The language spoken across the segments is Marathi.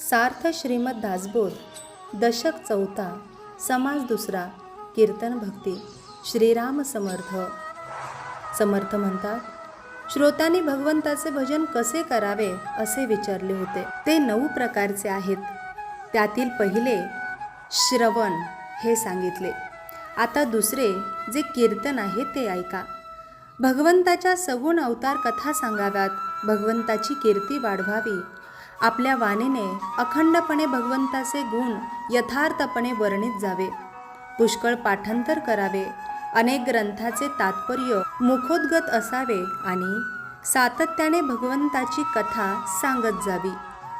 सार्थ श्रीमद दासबोध दशक चौथा समाज दुसरा कीर्तन भक्ती श्रीराम समर्थ. समर्थ म्हणतात श्रोत्यांनी भगवंताचे भजन कसे करावे असे विचारले होते. ते नऊ प्रकारचे आहेत. त्यातील पहिले श्रवण हे सांगितले. आता दुसरे जे कीर्तन आहे ते ऐका. भगवंताच्या सगुण अवतार कथा सांगाव्यात. भगवंताची कीर्ती वाढवावी. आपल्या वाणीने अखंडपणे भगवंताचे गुण यथार्थपणे वर्णित जावे. पुष्कळ पाठांतर करावे. अनेक ग्रंथाचे तात्पर्य मुखोद्गत असावे आणि सातत्याने भगवंताची कथा सांगत जावी.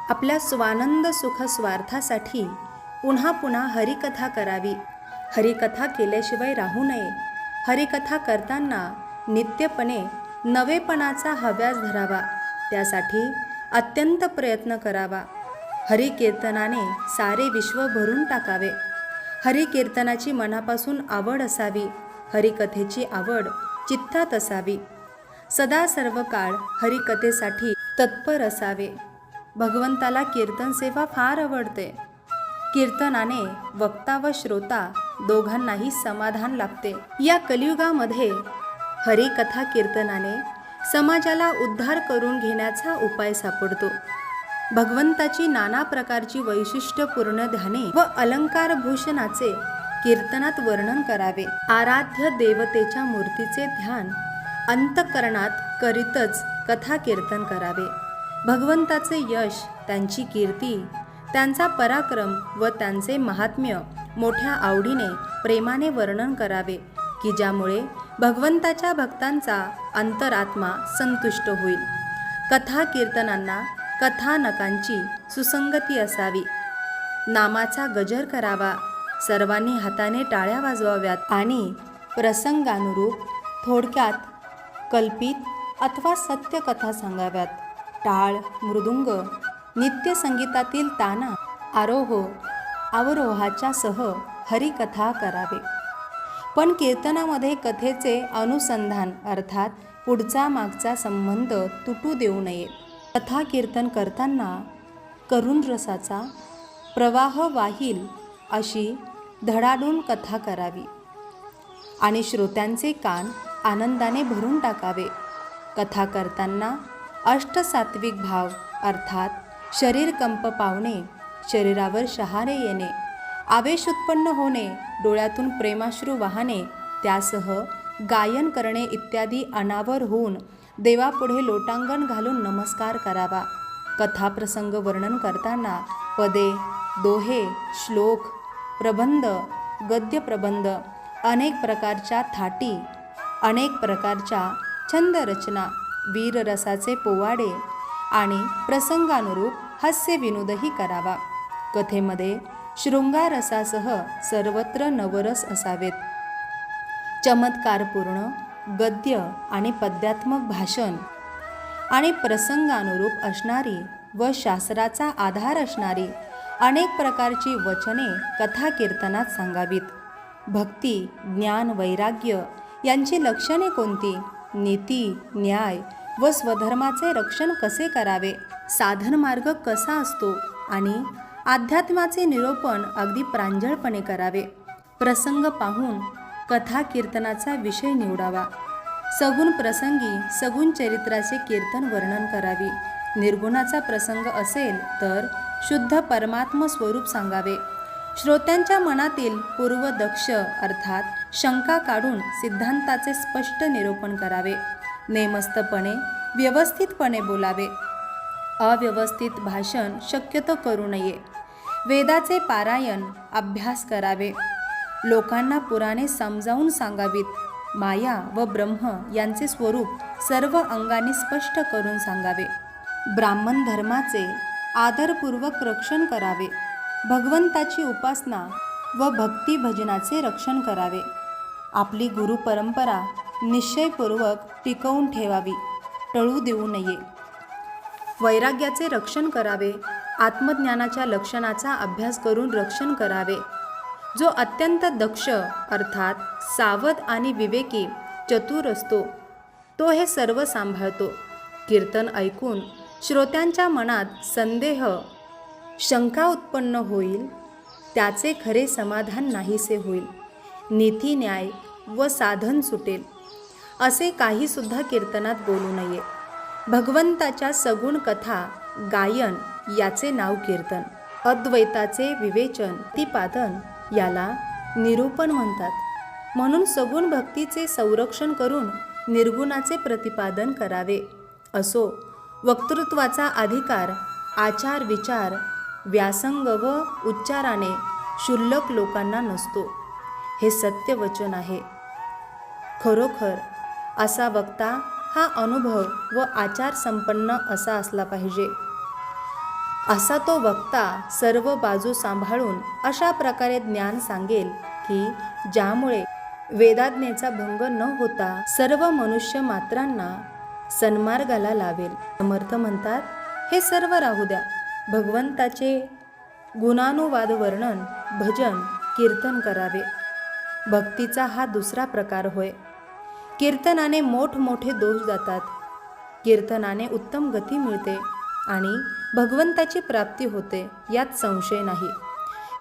आपल्या स्वानंद सुख स्वार्थासाठी पुन्हा पुन्हा हरिकथा करावी. हरिकथा केल्याशिवाय राहू नये. हरिकथा करताना नित्यपणे नवेपणाचा हव्यास धरावा. त्यासाठी अत्यंत प्रयत्न करावा. हरिकीर्तनाने सारे विश्व भरून टाकावे. हरिकीर्तनाची मनापासून आवड असावी. हरिकथेची आवड चित्तात असावी. सदा सर्व काळ हरिकथेसाठी तत्पर असावे. भगवंताला कीर्तन सेवा फार आवडते. कीर्तनाने वक्ता व श्रोता दोघांनाही समाधान लाभते. या कलियुगामध्ये हरिकथा कीर्तनाने समाजाला उद्धार करून घेण्याचा उपाय सापडतो. भगवंताची नाना प्रकारची वैशिष्ट्यपूर्ण ध्याने व अलंकार भूषणाचे कीर्तनात वर्णन करावे. आराध्य देवतेच्या मूर्तीचे ध्यान अंतकरणात करीतच कथा कीर्तन करावे. भगवंताचे यश त्यांची कीर्ती त्यांचा पराक्रम व त्यांचे महात्म्य मोठ्या आवडीने प्रेमाने वर्णन करावे की ज्यामुळे भगवंताच्या भक्तांचा अंतरात्मा संतुष्ट होईल. कथा कीर्तनांना कथानकांची सुसंगती असावी. नामाचा गजर करावा सर्वांनी हाताने टाळ्या वाजवाव्यात आणि प्रसंगानुरूप थोडक्यात कल्पित अथवा सत्य कथा सांगाव्यात. टाळ मृदुंग नित्यसंगीतातील ताना आरोह अवरोहाच्या सह हरिकथा करावे. पण कीर्तनामध्ये कथेचे अनुसंधान अर्थात पुढचा मागचा संबंध तुटू देऊ नये. कथा कीर्तन करताना करुण रसाचा प्रवाह वाहील अशी धडाडून कथा करावी. आणि श्रोत्यांचे कान आनंदाने भरून टाकावे. कथा करताना अष्टसात्विक भाव अर्थात शरीर कंप पावणे शरीरावर शहारे येणे. आवेश उत्पन्न होणे डोळ्यातून प्रेमाश्रू वाहणे त्यासह गायन करणे इत्यादी अनावर होऊन देवापुढे लोटांगण घालून नमस्कार करावा. कथाप्रसंग वर्णन करताना पदे दोहे श्लोक प्रबंध गद्यप्रबंध अनेक प्रकारच्या थाटी अनेक प्रकारच्या छंदरचना वीररसाचे पोवाडे आणि प्रसंगानुरूप हास्य विनोदही करावा. कथेमध्ये शृंगारसासह सर्वत्र नवरस असावेत. चमत्कारपूर्ण गद्य आणि पद्यात्मक भाषण आणि प्रसंगानुरूप असणारी व शास्त्राचा आधार असणारी अनेक प्रकारची वचने कथा कीर्तनात सांगावीत. भक्ती ज्ञान वैराग्य यांची लक्षणे कोणती? नीती न्याय व स्वधर्माचे रक्षण कसे करावे? साधन मार्ग कसा असतो? आणि अध्यात्माचे निरूपण अगदी प्रांजळपणे करावे. प्रसंग पाहून कथा कीर्तनाचा विषय निवडावा. सगुण प्रसंगी सगुण चरित्राचे कीर्तन वर्णन करावे. निर्गुणाचा प्रसंग असेल तर शुद्ध परमात्म स्वरूप सांगावे. श्रोत्यांच्या मनातील पूर्वदक्ष अर्थात शंका काढून सिद्धांताचे स्पष्ट निरूपण करावे. नेमस्तपणे व्यवस्थितपणे बोलावे. अव्यवस्थित भाषण शक्यतो करू नये. वेदाचे पारायण अभ्यास करावे. लोकांना पुराणे समजावून सांगावीत. माया व ब्रह्म यांचे स्वरूप सर्व अंगाने स्पष्ट करून सांगावे. ब्राह्मण धर्माचे आदरपूर्वक रक्षण करावे. भगवंताची उपासना व भक्तिभजनाचे रक्षण करावे. आपली गुरु परंपरा निश्चयपूर्वक टिकवून ठेवावी. टळू देऊ नये. वैराग्याचे रक्षण करावे आत्मज्ञानाच्या लक्षणाचा अभ्यास करून रक्षण करावे. जो अत्यंत दक्ष अर्थात सावध आणि विवेकी चतुर असतो तो हे सर्व सांभाळतो. कीर्तन ऐकून श्रोत्यांच्या मनात संदेह शंका उत्पन्न होईल त्याचे खरे समाधान नाहीसे होईल. नीती न्याय व साधन सुटेल. असे काहीसुद्धा कीर्तनात बोलू नये. भगवंताच्या सगुण कथा गायन याचे नाव कीर्तन. अद्वैताचे विवेचन प्रतिपादन याला निरूपण म्हणतात. म्हणून सगुण भक्तीचे संरक्षण करून निर्गुणाचे प्रतिपादन करावे. असो वक्तृत्वाचा अधिकार आचार विचार व्यासंग व उच्चाराने क्षुल्लक लोकांना नसतो. हे सत्य वचन आहे. खरोखर असा वक्ता हा अनुभव व आचार संपन्न असा असला पाहिजे. असा तो वक्ता सर्व बाजू सांभाळून अशा प्रकारे ज्ञान सांगेल की ज्यामुळे वेदाज्ञेचा भंग न होता सर्व मनुष्य मात्रांना सन्मार्गाला लावेल. समर्थ म्हणतात हे सर्व राहू द्या. भगवंताचे गुणानुवाद वर्णन भजन कीर्तन करावे. भक्तीचा हा दुसरा प्रकार होय. कीर्तनाने मोठमोठे दोष जातात. कीर्तनाने उत्तम गती मिळते आणि भगवंताची प्राप्ती होते यात संशय नाही.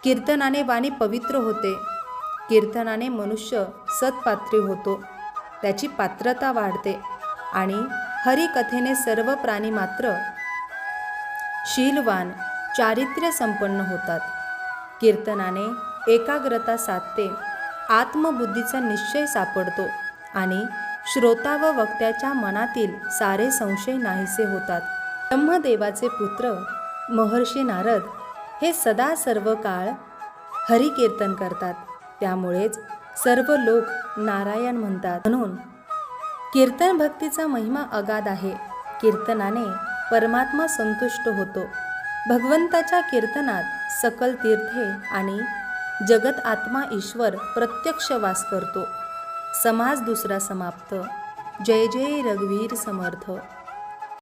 कीर्तनाने वाणी पवित्र होते. कीर्तनाने मनुष्य सत्पात्री होतो. त्याची पात्रता वाढते आणि हरिकथेने सर्व प्राणी मात्र शीलवान चारित्र्य संपन्न होतात. कीर्तनाने एकाग्रता साधते आत्मबुद्धीचा निश्चय सापडतो. आणि श्रोता व वक्त्याच्या मनातील सारे संशय नाहीसे होतात. ब्रह्मदेवाचे पुत्र महर्षी नारद हे सदा सर्व काळ हरिकीर्तन करतात. त्यामुळेच सर्व लोक नारायण म्हणतात. म्हणून कीर्तन भक्तीचा महिमा अगाध आहे. कीर्तनाने परमात्मा संतुष्ट होतो. भगवंताच्या कीर्तनात सकल तीर्थे आणि जगत आत्मा ईश्वर प्रत्यक्ष वास करतो. समाज दुसरा समाप्त. जय जय रघुवीर समर्थ.